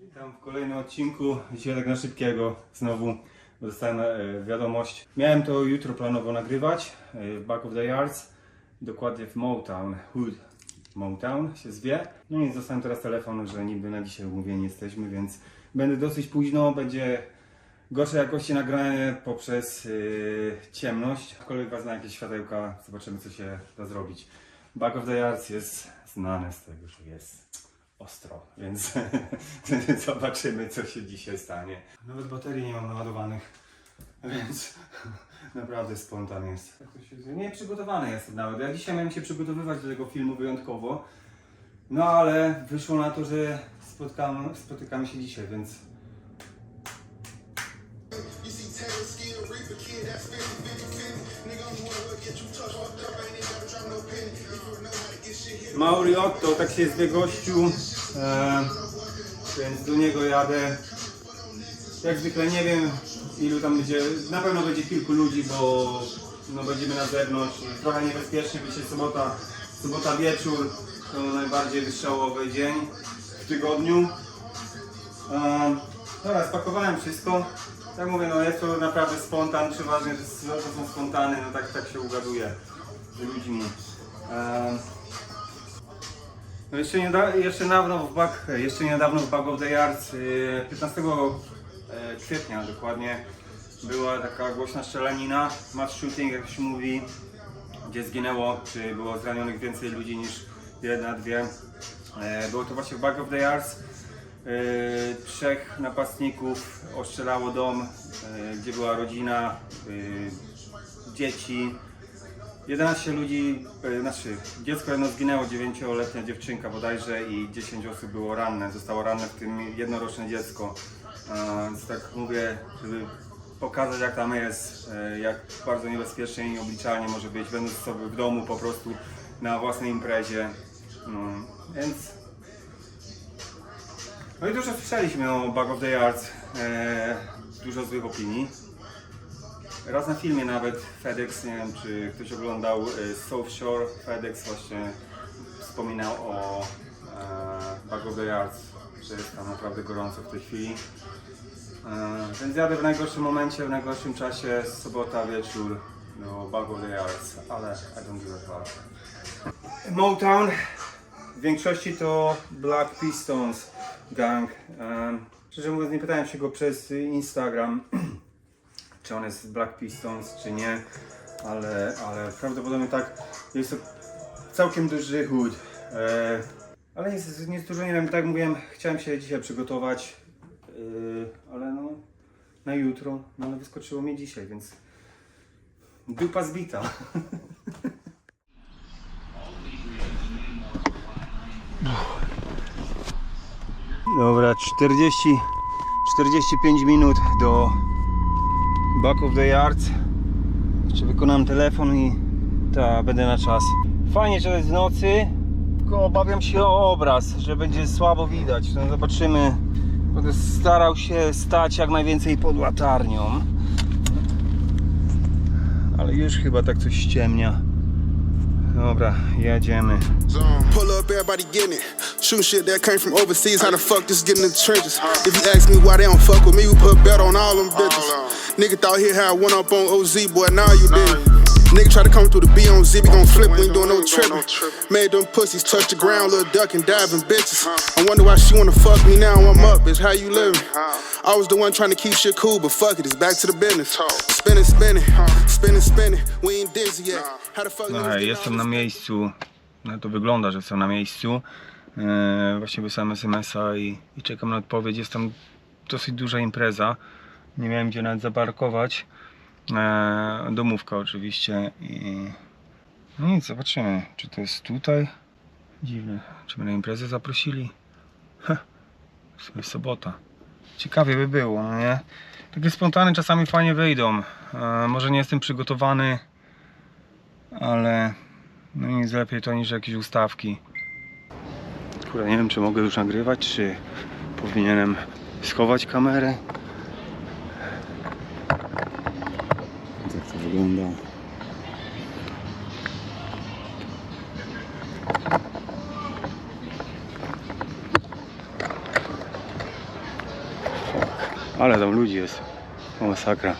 Witam w kolejnym odcinku. Dzisiaj tak na szybkiego znowu dostałem e, wiadomość. Miałem to jutro planowo nagrywać e, w Back of the Yards, dokładnie w Motown, Hood Motown się zwie. No i dostałem teraz telefon, że niby na dzisiaj umówieni jesteśmy, więc będę dosyć późno, będzie gorszej jakości nagranie poprzez yy, ciemność. Aczkolwiek was na jakieś światełka, zobaczymy co się da zrobić. Back of the Yards jest znane z tego, że jest ostro, więc zobaczymy co się dzisiaj stanie. Nawet baterii nie mam naładowanych, więc naprawdę spontan jest. Nie przygotowany jestem nawet. Ja dzisiaj miałem się przygotowywać do tego filmu wyjątkowo, no ale wyszło na to, że spotkamy, spotykamy się dzisiaj, więc You see Taylor Skill, Reaper Kid, that's 50, 50, 50. Nigga, I'm the one who'll get you touched. Fucked up, ain't even gotta drop no penny. If you know how to get shit hit. Mauri Otto, tak się zwie gościu, e, więc do niego jadę. Jak zwykle nie wiem ilu tam będzie, na pewno będzie kilku ludzi, bo no, będziemy na zewnątrz. Trochę niebezpiecznie, będzie sobota, sobota wieczór, to najbardziej wystrzałowy dzień w tygodniu. E, dobra, spakowałem wszystko. Tak mówię, no jest to naprawdę spontan, przeważnie to są spontany, no tak, tak się ugaduje z ludźmi. E, no jeszcze, nieda, jeszcze, niedawno w Back, jeszcze niedawno w Back of the Yards, y, 15 e, kwietnia dokładnie, była taka głośna strzelanina, mass shooting jak się mówi, gdzie zginęło, czy było zranionych więcej ludzi niż jedna, dwie. E, Było to właśnie w Back of the Yards. E, Trzech napastników oszczelało dom, gdzie była rodzina, dzieci. 11 ludzi, e, znaczy dziecko jedno zginęło, 9-letnia dziewczynka bodajże i 10 osób było ranne, zostało ranne, w tym jednoroczne dziecko. E, Więc tak mówię, żeby pokazać jak tam jest, e, jak bardzo niebezpiecznie i nieobliczalnie może być, będąc sobie w domu po prostu na własnej imprezie. No, więc... No i dużo słyszeliśmy o Bug of the Yards, e, dużo złych opinii. Raz na filmie nawet FedEx, nie wiem czy ktoś oglądał e, South Shore, FedEx właśnie wspominał o e, Bug of the Yards, że jest tam naprawdę gorąco w tej chwili. E, więc jadę w najgorszym momencie, w najgorszym czasie, sobota, wieczór do Bug of the Yards, ale I don't give a fuck. Motown w większości to Black Pistons gang. E, szczerze mówiąc nie pytałem się go przez Instagram czy on jest z Black Pistons, czy nie, ale, ale prawdopodobnie tak. Jest to całkiem duży hood. E, ale jest, jest dużo, nie wiem, tak jak mówiłem, chciałem się dzisiaj przygotować, e, ale no na jutro, no ale wyskoczyło mnie dzisiaj, więc dupa zbita. Dobra, 40, 45 minut do Back of the Yards. Jeszcze wykonam telefon i ta, będę na czas. Fajnie, że jest w nocy, tylko obawiam się o obraz, że będzie słabo widać. No zobaczymy. Będę starał się stać jak najwięcej pod latarnią. Ale już chyba tak coś ściemnia. Dobra, jedziemy. Pull up, everybody getting it. Shoot shit that came from overseas. How the fuck this getting in the trenches? If you ask me why they don't fuck with me, we put bet on all them bitches. Nigga thought he had one up on OZ, boy, now you did. Nigga try to come through the B on Z, we gon' flip, we ain't doing no tripping. Made them pussies touch the ground, little duck and diving bitches. I wonder why she wanna fuck me now, I'm up, bitch, how you living? I was the one trying to keep shit cool, but fuck it, it's back to the business. Spinning, spinning, spinning, spinning, we ain't dizzy yet. How the fuck No, hej, jestem na miejscu. No to wygląda, że jestem na miejscu. E, właśnie wysłałem SMS-a i, i czekam na odpowiedź. Jest tam dosyć duża impreza. Nie miałem gdzie nawet zaparkować. E, domówka oczywiście. I no nic, zobaczymy, czy to jest tutaj. Dziwne, czy mnie na imprezę zaprosili. Heh, w sumie sobota. Ciekawie by było, no nie? Takie spontane czasami fajnie wyjdą. E, może nie jestem przygotowany, ale no nic lepiej to niż jakieś ustawki. Kurde, nie wiem czy mogę już nagrywać, czy powinienem schować kamerę. Ale tam ludzi jest. O, masakra.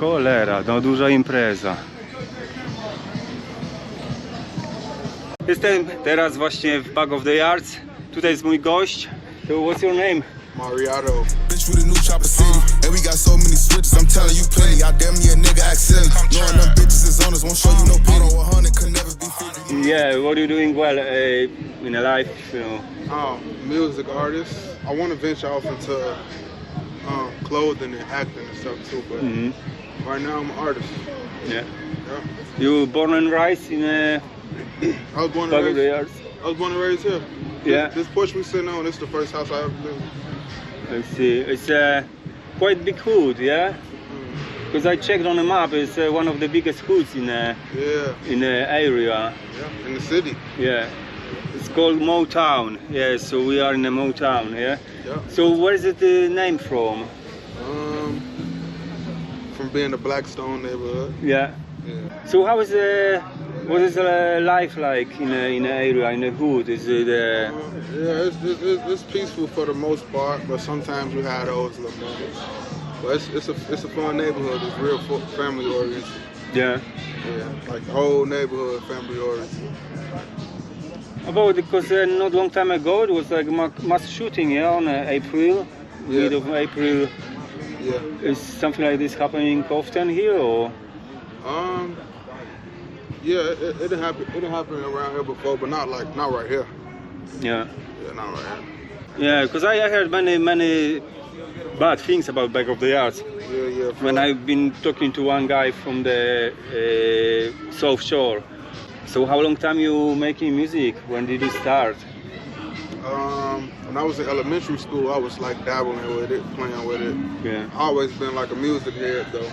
Cholera, no duża impreza. Jestem teraz właśnie w Bag of the Yards. Tutaj jest mój gość. So what's your name? Mariotto. Bitch, we the new chopper city. And we got so many switches, I'm telling you plenty. I damn near a nigga. Knowing them bitches is on us, won't show you no pity. Auto 100 could never be 50. Yeah, what are you doing well uh, in a life, you know? um, music artist. I want to venture off into um, clothing and acting and stuff too, but Mhm. right now I'm an artist. Yeah. Yeah. You born and raised in uh, I was born and raised. I was born and raised here. Yeah. This, this porch we sitting on, this is the first house I ever lived. In. I see. It's uh, quite big hood, yeah? Because I checked on the map, it's uh, one of the biggest hoods in uh, Yeah, in the area. yeah, in the city. Yeah. It's called Motown. Yeah, so we are in a Motown, yeah? Yeah. So where is it the name from? Um, from being the Blackstone neighborhood. Yeah. Yeah. So how is uh, what is uh, life like in a, in the area, in the hood? Is it uh, Um, yeah, it's, it's, it's, peaceful for the most part, but sometimes you have those little moments. But it's, it's a it's a fun neighborhood. It's real family oriented. yeah? Yeah, like the whole neighborhood family oriented. About because uh, not long time ago it was like mass shooting, yeah, on uh, April, Yeah. mid of April. Yeah. Is something like this happening often here, or Um. Yeah, it, it, it happened. It happened around here before, but not like not right here. yeah? Yeah, not right here. Yeah, because I, I heard many many bad things about Back of the Yards. Yeah, yeah. When I've been talking to one guy from the uh, South Shore. So how long time you making music? When did you start? Um, when I was in elementary school, I was like dabbling with it, playing with it. Yeah. I always been like a music head though.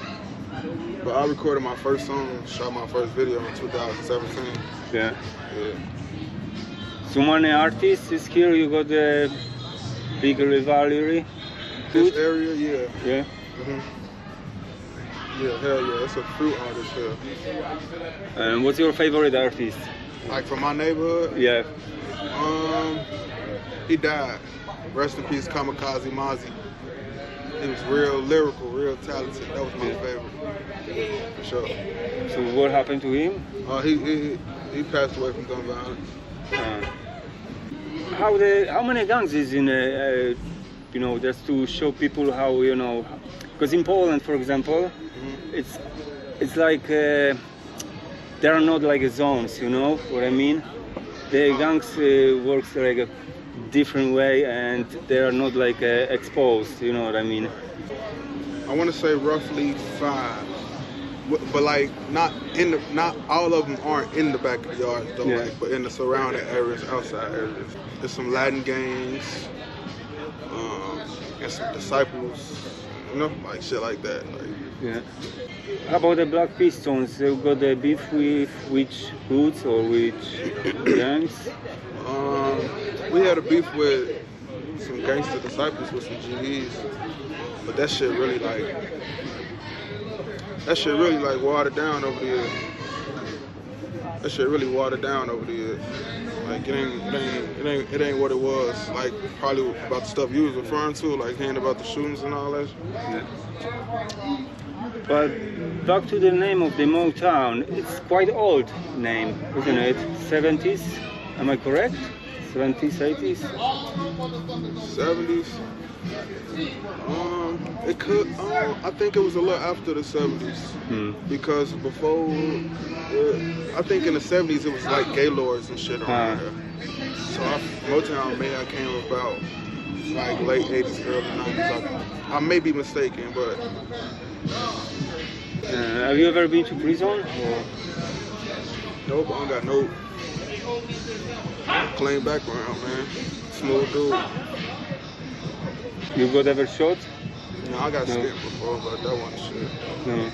But I recorded my first song, shot my first video in 2017. Yeah. Yeah. So many artists is here. You got the big rivalry. This area, yeah. Yeah. hmm Yeah, hell yeah. It's a fruit artist here. And what's your favorite artist? Like from my neighborhood, Yeah. um, he died. Rest in peace, Kamikaze Mazi. He was real lyrical, real talented. That was my Yeah. favorite, for sure. So what happened to him? Uh, he, he he passed away from gun violence. Uh, how the how many gangs is in? Uh, uh, you know, just to show people how you know, because in Poland, for example, it's it's like uh, there are not like zones. You know what I mean? The gangs uh, works like a different way, and they are not like uh, exposed. You know what I mean? I want to say roughly five, but, but like not in the not all of them aren't in the back of the yards though, Yeah. like, but in the surrounding areas, outside areas. There's some Latin gangs, um, and some disciples, you know, like shit like that. Like, Yeah. How about the Black Pistons? You got the beef with which hoods or which gangs? um, we had a beef with some gangster disciples with some GEs, but that shit really like that shit really like watered down over the years. That shit really watered down over the years. Like it ain't, it ain't, it ain't, it ain't what it was. Like probably about the stuff you was referring to, like hearing about the shootings and all that. shit. But back to the name of the Motown, it's quite old name, isn't it? 70s, am I correct? 70s, 80s? Seventies. Um, it could. Um, I think it was a little after the seventies Hmm. because before, uh, I think in the seventies it was like Gaylords and shit around here. So I, Motown may have came about like late eighties, early nineties. I, I may be mistaken, but Uh, have you ever been to prison? Or? nope, I don't got no clean background, man. Smooth dude. You got ever shot? No, I got No. skipped before, but that wasn't shit. No.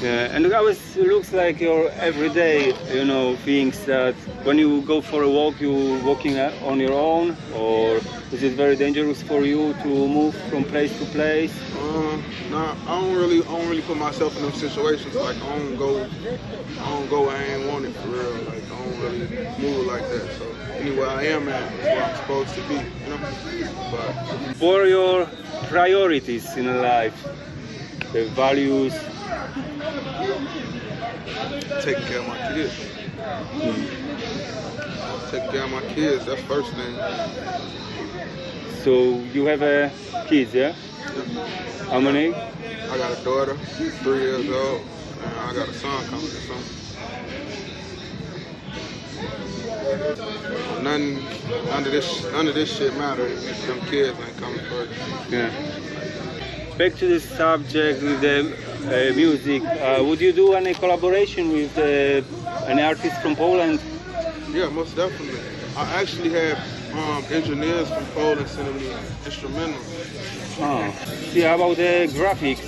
Yeah, and it looks like your everyday, you know, things that when you go for a walk, you're walking on your own, or is it very dangerous for you to move from place to place? Um, nah, I don't really, I don't really put myself in them situations. Like I don't go, I don't go where I ain't want it for real. Like I don't really move like that. So anywhere I am at is where I'm supposed to be. You know. But What are your priorities in life? The values. Taking care of my kids. Taking care of my kids. That's first thing. So you have a kids, yeah? How many? I got a daughter, three years old, and I got a son coming this summer. None, none of this, none of this shit matters. if Them kids ain't coming first. Yeah. Back to the subject with the uh, music. Uh, would you do any collaboration with uh, any artist from Poland? Yeah, most definitely. I actually had um, engineers from Poland sending me instrumentals. Oh. See, how about the graphics?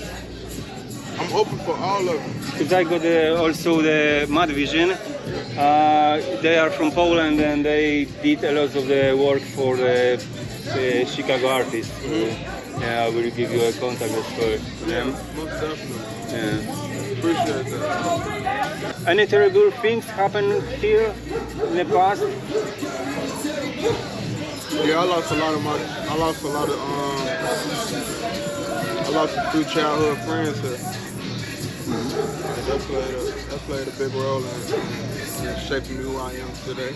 I'm open for all of them. Because I got uh, also the Mad Vision. Uh, they are from Poland and they did a lot of the work for the, the Chicago artists. So, yeah, I will give you a contact as well. Yeah, Yeah. most definitely. yeah. Appreciate that. Any terrible things happen here in the past? Yeah, I lost a lot of my, I lost a lot of, um, I lost a few childhood friends here. That played a, that played a big role in, in shaping me who I am today.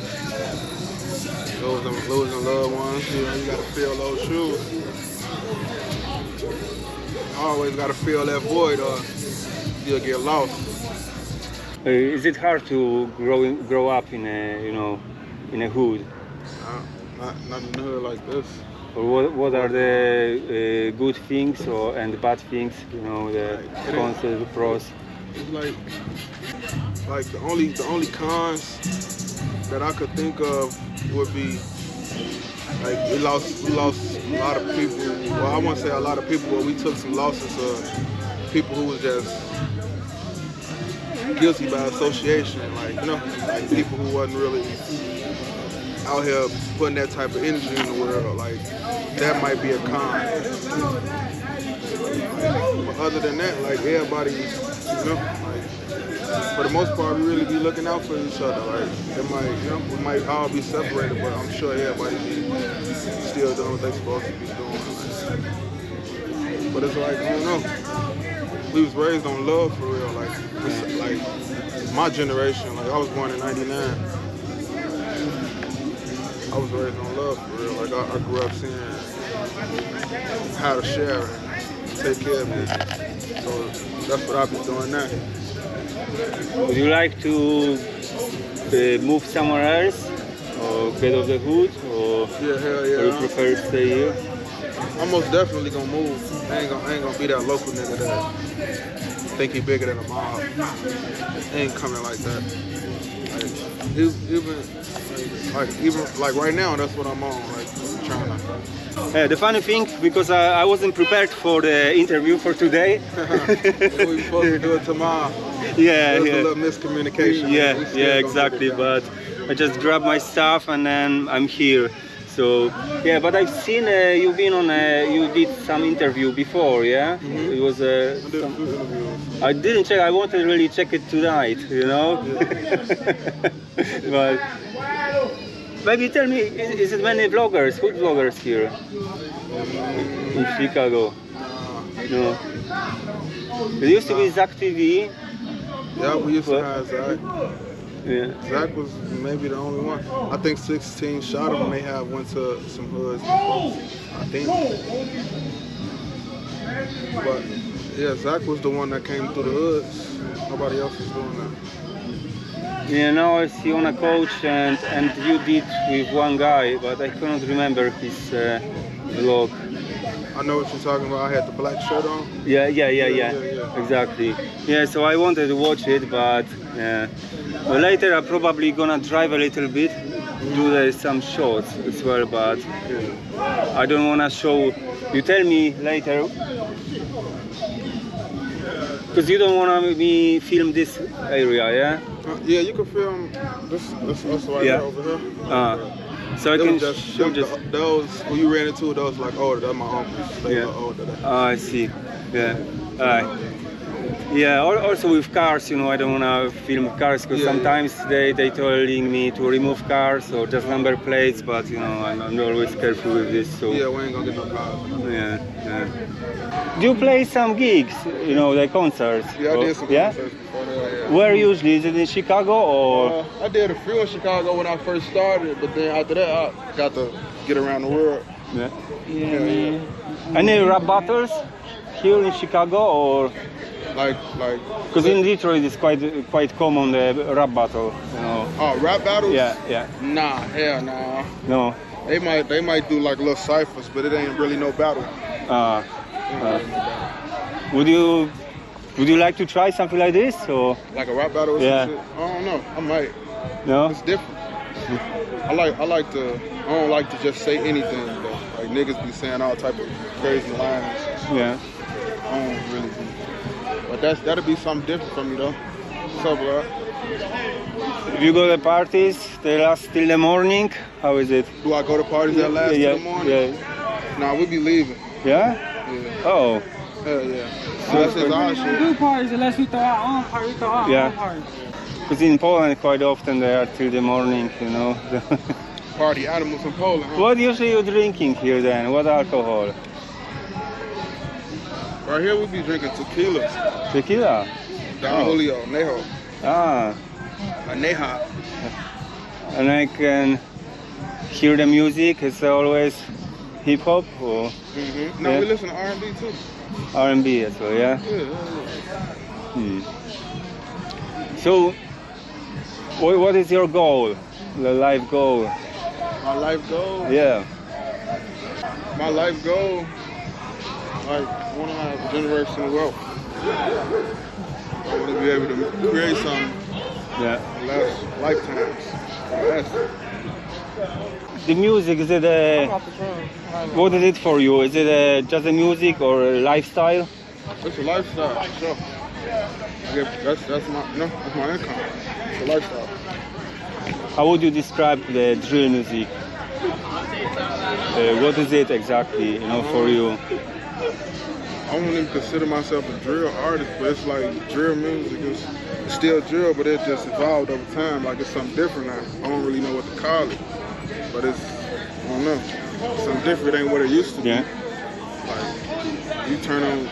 Losing, losing loved ones, you know, you gotta fill those shoes. Always gotta fill that void or you'll get lost. Uh, is it hard to grow in, grow up in a you know in a hood? Uh, not, not in the hood like this. Or what, what are the uh, good things or and bad things? You know the It cons, ain't- the pros. It's like, like the only the only cons that I could think of would be like we lost we lost a lot of people. Well, I won't say a lot of people, but we took some losses of people who was just guilty by association. Like you know, like people who wasn't really out here putting that type of energy in the world. Like that might be a con. But other than that, like everybody, you know, for the most part, we really be looking out for each other. Like it might, you know, we might all be separated, but I'm sure everybody be still doing what they supposed to be doing. But it's like I don't know. We was raised on love for real. Like, like my generation. Like I was born in '99. I was raised on love for real. Like I, I grew up seeing how to share and take care of it. So that's what I've been doing now. Would you like to uh, move somewhere else or get off the hood or, Yeah, hell or you prefer to stay here? I'm most definitely gonna move. I ain't gonna, I ain't gonna be that local nigga that think he bigger than a mob. ain't coming like that. Like, even like, like even like right now, that's what I'm on. Like I'm trying to. Yeah, the funny thing, because I, I wasn't prepared for the interview for today. we supposed to do it tomorrow. yeah, yeah. a little miscommunication. Yeah, yeah, exactly. get it done. But I just grabbed my stuff and then I'm here. So yeah, but I've seen uh, you've been on a, you did some interview before, yeah. Mhm. It was a. I did a. I didn't check. I wanted to really check it tonight, you know. but maybe tell me, is, is it many vloggers, food vloggers here in Chicago? No. It used to be Zach TV. Yeah, we used to have Zach. Yeah. Zach was maybe the only one. I think 16 shot him may have went to some hoods before. I think. But yeah, Zach was the one that came through the hoods. Nobody else was doing that. Yeah, now I see on a coach and and you did with one guy, but I cannot remember his uh, vlog. I know what you're talking about. I had the black shirt on. Yeah, yeah, yeah, Yeah, yeah, yeah, yeah. exactly. Yeah, so I wanted to watch it, but yeah. Well, later I'm probably gonna drive a little bit, do some shots as well, but I don't wanna show. You tell me later. Because you don't want me film this area, yeah? Uh, yeah, you can film this, this us right Yeah. here over here. Uh, so I can just, show just. those who you ran into, those like older. That's my uncle. They Yeah. Oh, I see. Yeah. Alright. Yeah. Also with cars, you know, I don't wanna film cars because Yeah, yeah. sometimes they they telling me to remove cars or just number plates, but you know, I'm, I'm always careful with this. So Yeah, we ain't gonna get no cars. yeah. yeah. Do you play some gigs? You know, like concerts? Yeah, I Or- did some Yeah. concerts before that. Yeah. Where usually? Is it in Chicago or? Uh, I did a few in Chicago when I first started, but then after that, I got to get around the world. Yeah. Yeah, yeah. Any rap battles here in Chicago or? Like, like, Because in Detroit it's quite quite common the rap battle. You know. oh, rap battles? Yeah. Yeah. Nah, hell nah. No. They might, they might do like little ciphers, but it ain't really no battle. Uh, uh, would you would you like to try something like this or Like a rap battle or Yeah. some shit. I don't know. I might. no? It's different. I like, I like to. I don't like to just say anything though. Like niggas be saying all type of crazy lines. Yeah. I don't really be. But that's that'll be something different for me though. So up, bro? If you go to parties, they last till the morning. How is it? Do I go to parties that last yeah, till the morning? yeah. Nah, we be leaving. Yeah? Yeah. Oh. Hell yeah. That's his our We do parties unless we throw our own party, we throw our Yeah. own parties. Because in Poland quite often they are till the morning, you know. Party animals in Poland, huh? what usually you drinking here then? What alcohol? Right here we be drinking tequila. Tequila? Don Oh. Julio, Neho. Ah. A Neha. And I can hear the music. It's always hip hop or Mm-hmm. No, Yeah. we listen to R&B too. R&B as well, yeah, yeah. Hmm. So, what, what is your goal? The life goal? My life goal. Yeah. My life goal. Like, I want to have generational wealth. I want to be able to create something Yeah. that lasts lifetimes. That's The music is it uh, a, what is it for you? Is it a, just a music or a lifestyle? it's a lifestyle, for sure. Get, that's that's my no, that's my income. It's a lifestyle. How would you describe the drill music? Uh, what is it exactly, you know, for um, you? I don't even consider myself a drill artist, but it's like drill music. It's, it's still drill, but it just evolved over time. Like it's something different now. I don't really know what to call it, but it's I don't know. It's something different. Ain't what it used to be. Yeah. Like you turn on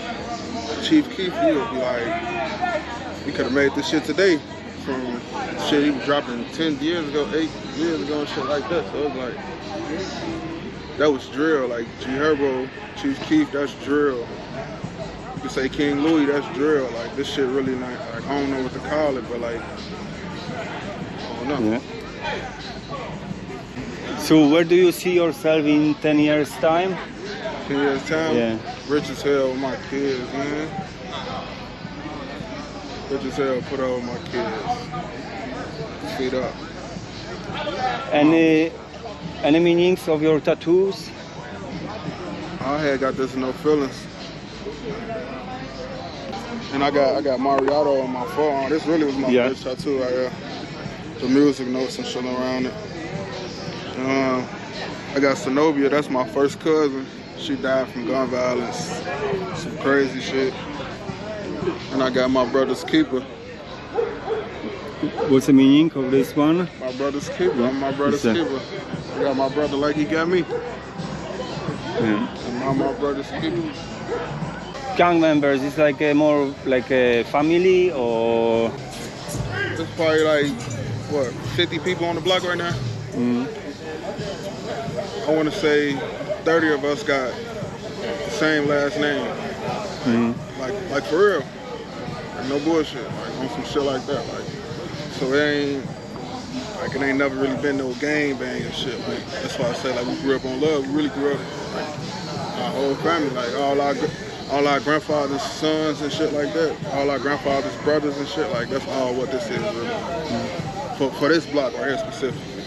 Chief Keef, you'll be like, we could have made this shit today from shit he was dropping 10 years ago, 8 years ago, and shit like that. So it's like, that was drill. Like G Herbo, Chief Keef, that's drill. You say King Louis, that's drill. Like this shit really not, like, I don't know what to call it, but like, I don't know. Yeah. So where do you see yourself in 10 years time? 10 years time, Yeah. rich as hell with my kids, man. Rich as hell, put over my kids. Feet up. Any any meanings of your tattoos? I had got this no feelings. And I got I got Mariotto on my forearm. This really was my Yeah. first tattoo right here. The music notes and shit around it. Um, I got Zenobia, that's my first cousin. She died from gun violence. Some crazy shit. And I got my brother's keeper. What's the meaning of this one? My brother's keeper. I'm my brother's keeper. Got my brother like he got me. Yeah. And I'm my brother's keeper. Gang members, it's like a more like a family or There's probably like what 50 people on the block right now. mm, I want to say 30 of us got the same last name. mm, Like like for real. Like no bullshit. Like on some shit like that. Like so it ain't like it ain't never really been no gang bang and shit. Like that's why I say like we grew up on love. We really grew up like our whole family. Like all our all our grandfathers' sons and shit like that. All our grandfathers' brothers and shit. Like that's all what this is really. For for this block right here specifically.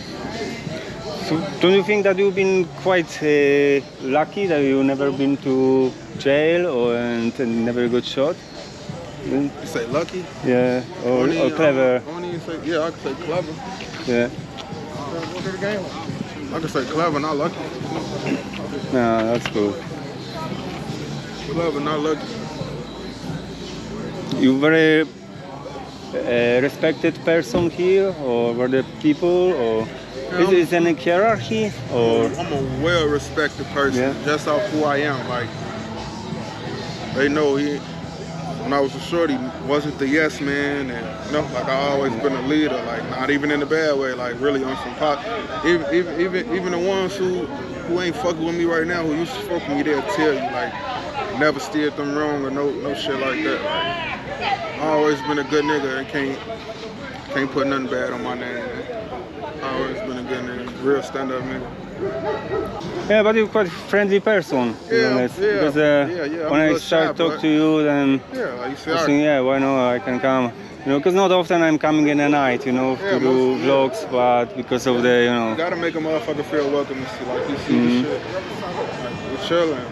So don't you think that you've been quite uh, lucky that you never been to jail or and, and never got shot? You say lucky? Yeah, or, Only, or uh, clever. I don't say, yeah, I can say clever. Yeah. I can say clever, not lucky. No, that's cool. Clever, not lucky. You very uh, respected person here, or were the people, or is, Um, is any hierarchy, or I'm a well-respected person, Yeah. just off who I am. Like they know he. When I was a shorty, wasn't the yes man, and you know, like I always been a leader. Like not even in a bad way, like really on some pop. Even even even, even the ones who who ain't fucking with me right now, who used to fuck with me, they'll tell you like never steered them wrong or no no shit like that. Like I always been a good nigga and can't can't put nothing bad on my name. I always been a good nigga, real stand-up nigga. Yeah, but you're quite friendly person. Yeah, yeah, because uh, yeah, yeah, when I start shy, talk to you, then Yeah, like you I think yeah, why not? I can come. You know, because not often I'm coming in the night, you know, Yeah, to do most- yeah. vlogs, but because of the, you know, gotta make a motherfucker feel welcome and see like you see Mhm. the shit. Like, we're chilling.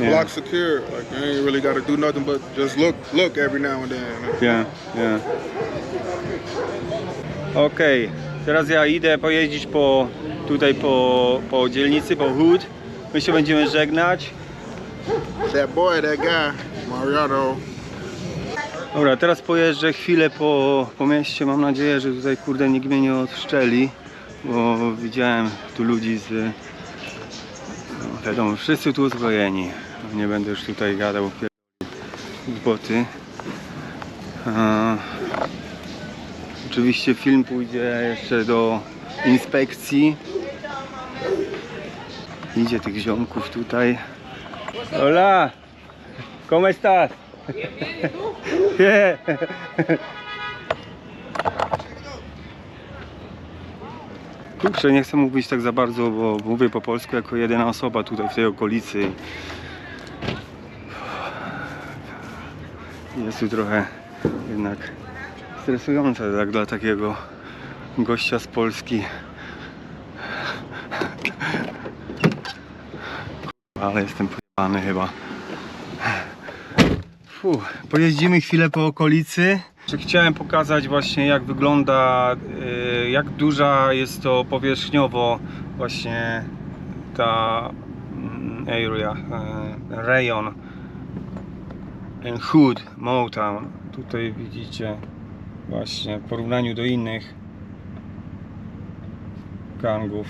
Yeah. Block secure. Like you ain't really gotta do nothing but just look look every now and then. Yeah, yeah. Okej, teraz ja idę pojeździć po tutaj po, po dzielnicy, po Hood. My się będziemy żegnać. That boy, that guy, Mariano. Dobra, teraz pojeżdżę chwilę po, po mieście. Mam nadzieję, że tutaj kurde nikt mnie nie odszczeli, bo widziałem tu ludzi z. No, wiadomo, wszyscy tu uzbrojeni. Nie będę już tutaj gadał z boty. Oczywiście film pójdzie jeszcze do inspekcji. Idzie tych ziomków tutaj. Hola! ¿Cómo estás? Kurczę, nie chcę mówić tak za bardzo, bo mówię po polsku jako jedyna osoba tutaj w tej okolicy. Jest tu trochę jednak stresujące tak dla takiego gościa z Polski. Ale jestem pojebany chyba. Fu, pojeździmy chwilę po okolicy. Chciałem pokazać właśnie jak wygląda, y, jak duża jest to powierzchniowo właśnie ta mm, area, y, rejon and Hood, Motown. Tutaj widzicie właśnie w porównaniu do innych gangów.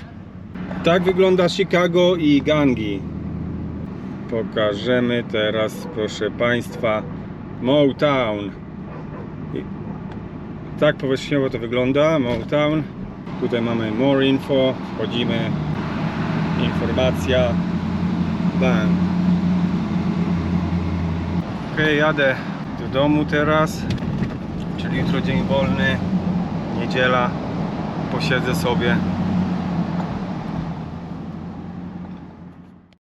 Tak wygląda Chicago i gangi. Pokażemy teraz, proszę Państwa, Motown. Tak powierzchniowo to wygląda, Motown. Tutaj mamy more info, wchodzimy, informacja, bang. Ok, jadę do domu teraz, czyli jutro dzień wolny, niedziela, posiedzę sobie